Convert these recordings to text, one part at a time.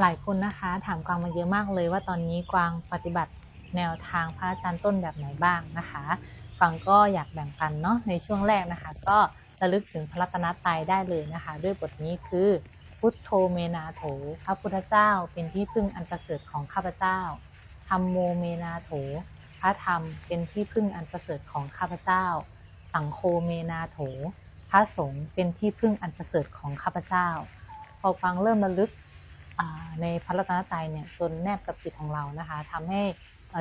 หลายคนนะคะ ถามกวางมาเยอะมากเลยว่าตอนนี้กวางปฏิบัติแนวทางพระอาจารย์ต้นแบบไหนบ้างนะคะกวางก็อยากแบ่งปันเนาะในช่วงแรกนะคะ ก็ระลึกถึงพระรัตนตรัยได้เลยนะคะ ด้วยบทนี้คือ พุทโธเมนาโถพระพุทธเจ้าเป็นที่พึ่งอันประเสริฐของข้าพเจ้าธรรมโมเมนาโถพระธรรมเป็นที่พึ่งอันประเสริฐของข้าพเจ้า สังโฆเมนาโถพระสงฆ์เป็นที่พึ่งอันประเสริฐของข้าพเจ้า พอฟังเริ่มระลึก ในพระรัตนตรัยเนี่ยจนแนบกับจิตของเรานะคะทำให้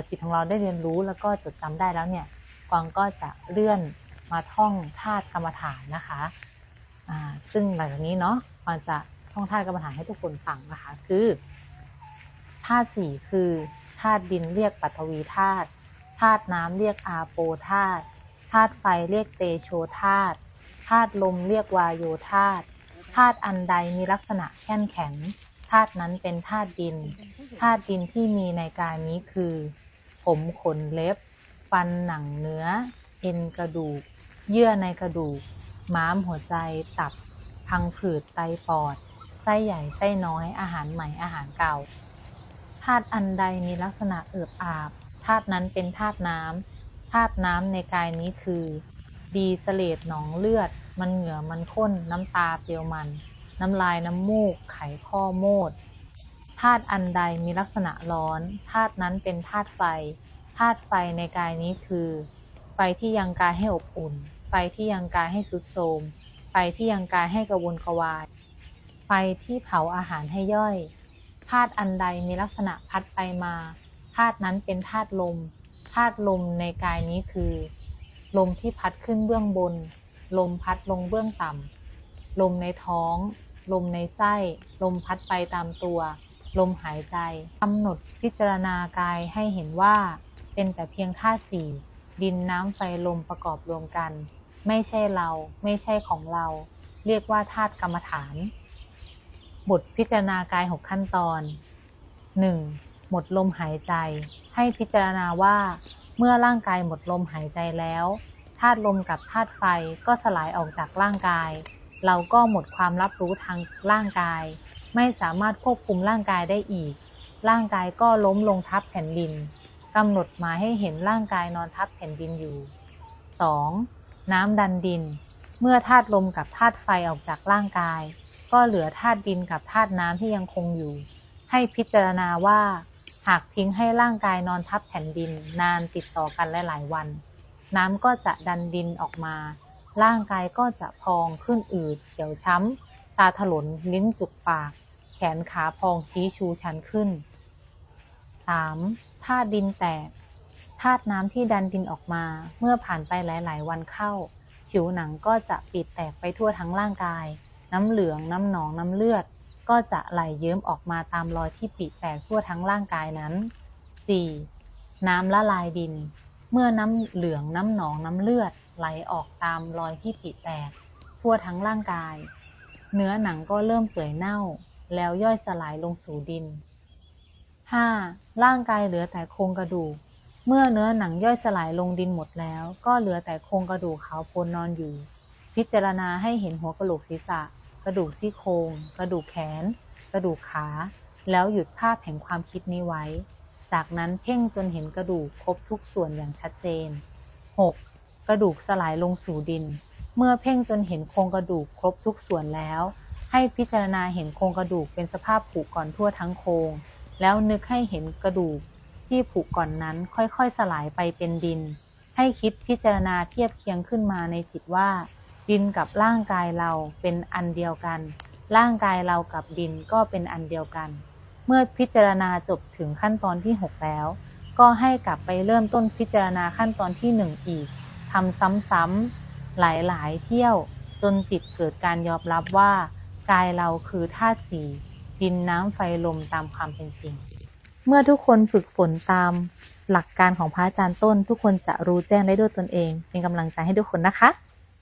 จิตของเราได้เรียนรู้แล้วก็จดจำได้แล้วเนี่ยกวางก็จะเลื่อนมาท่องธาตุกรรมฐานนะคะซึ่งหลังจากนี้เนาะกวางจะท่องธาตุกรรมฐานให้ทุกคนฟังนะคะคือธาตุสี่คือธาตุดินเรียกปัทวีธาตุธาตุน้ำเรียกอาโปธาตุธาตุไฟเรียกเตโชธาตุธาตุลมเรียกวายโยธาตุธาตุอันใดมีลักษณะแข็งแข็ง ธาตุนั้นเป็นธาตุดิน ธาตุดินที่มีในกายนี้คือ ผมขนเล็บ ฟันหนังเนื้อ เอ็นกระดูก เยื่อในกระดูก ม้ามหัวใจ ตับ พังผืด ไตปอด ไส้ใหญ่ ไส้น้อย อาหารใหม่ อาหารเก่า ธาตุอันใดมีลักษณะเอือบอาบ ธาตุนั้นเป็นธาตุน้ำ ธาตุน้ำในกายนี้คือ ดีเสเลดหนองเลือด มันเหงื่อ มันข้น น้ำตาเปรียวมัน น้ำลายน้ำมูก ไขข้อโมดธาตุอันใดมีลักษณะร้อนธาตุนั้นเป็นธาตุไฟธาตุไฟในกายนี้คือ ไฟที่ยังกายให้อบอุ่น ไฟที่ยังกายให้สุดโทมไฟที่ยังกายให้กระวนกระวาย ไฟที่เผาอาหารให้ย่อยธาตุอันใดมีลักษณะพัดไปมาธาตุนั้นเป็นธาตุลมธาตุลมในกายนี้คือ ลมที่พัดขึ้นเบื้องบน ลมพัดลงเบื้องต่ำลมในท้อง ลมในไส้ ลมพัดไปตามตัว ลมหายใจกำหนดพิจารณากายให้เห็นว่า เป็นแต่เพียงธาตุสี่ดินน้ำไฟลมประกอบรวมกัน ไม่ใช่เราไม่ใช่ของเรา เรียกว่าธาตุกรรมฐาน บทพิจารณากายหกขั้นตอน 1. หมดลมหายใจ ให้พิจารณาว่า เมื่อร่างกายหมดลมหายใจแล้วธาตุลมกับธาตุไฟก็สลายออกจากร่างกาย เราก็หมดความรับรู้ทางร่างกาย ไม่สามารถควบคุมร่างกายได้อีก ร่างกายก็ล้มลงทับแผ่นดินกำหนดหมายให้เห็นร่างกายนอนทับแผ่นดินอยู่ 2. น้ำดันดิน เมื่อธาตุลมกับธาตุไฟออกจากร่างกาย ก็เหลือธาตุดินกับธาตุน้ำที่ยังคงอยู่ ให้พิจารณาว่า หากทิ้งให้ร่างกายนอนทับแผ่นดิน นานติดต่อกันหลายๆวัน น้ำก็จะดันดินออกมา ร่างกายก็จะพองขึ้นอืดเขียวช้ำ ตาถลนลิ้นจุกปาก แขนขาพองชี้ชูชันขึ้น 3. ธาตุดินแตกธาตุน้ำที่ดันดินออกมา เมื่อผ่านไปหลาย ๆ วันเข้า ผิวหนังก็จะปิดแตกไปทั่วทั้งร่างกาย น้ำเหลืองน้ำหนองน้ำเลือด ก็จะไหลเยิ้มออกมาตามรอยที่ปีแตกทั่วทั้งร่างกายนั้น 4. น้ำละลายดิน เมื่อน้ำเหลืองน้ำหนองน้ำเลือดไหลออกตามรอยที่ปีแตก ทั่วทั้งร่างกาย เนื้อหนังก็เริ่มเปื่อยเน่า แล้วย่อยสลายลงสู่ดิน 5. ร่างกายเหลือแต่โครงกระดูก เมื่อเนื้อหนังย่อยสลายลงดินหมดแล้ว ก็เหลือแต่โครงกระดูกขาวโพลนนอนอยู่ พิจารณาให้เห็นหัวกระโหลกศีรษะ กระดูกซี่โครง กระดูกแขน กระดูกขา แล้วหยุดภาพแห่งความคิดนี้ไว้ จากนั้นเพ่งจนเห็นกระดูกครบทุกส่วนอย่างชัดเจน 6. กระดูกสลายลงสู่ดิน เมื่อเพ่งจนเห็นโครงกระดูกครบทุกส่วนแล้ว ให้พิจารณาเห็นโครงกระดูกเป็นสภาพผุก่อนทั่วทั้งโครง แล้วนึกให้เห็นกระดูกที่ผุก่อนนั้นค่อยๆสลายไปเป็นดิน ให้คิดพิจารณาเทียบเคียงขึ้นมาในจิตว่า ดินกับร่างกายเราเป็นอันเดียวกัน ร่างกายเรากับดินก็เป็นอันเดียวกัน เมื่อพิจารณาจบถึงขั้นตอนที่ 6 แล้ว ก็ให้กลับไปเริ่มต้นพิจารณาขั้นตอนที่ 1 อีกทำซ้ำๆหลายๆ เที่ยว จนจิตเกิดการยอมรับว่า กายเราคือธาตุสี่ดินน้ำไฟลมตามความเป็นจริง เมื่อทุกคนฝึกฝนตามหลักการของพระอาจารย์ต้น ทุกคนจะรู้แจ้งได้ด้วยตนเอง เป็นกำลังใจให้ทุกคนนะคะ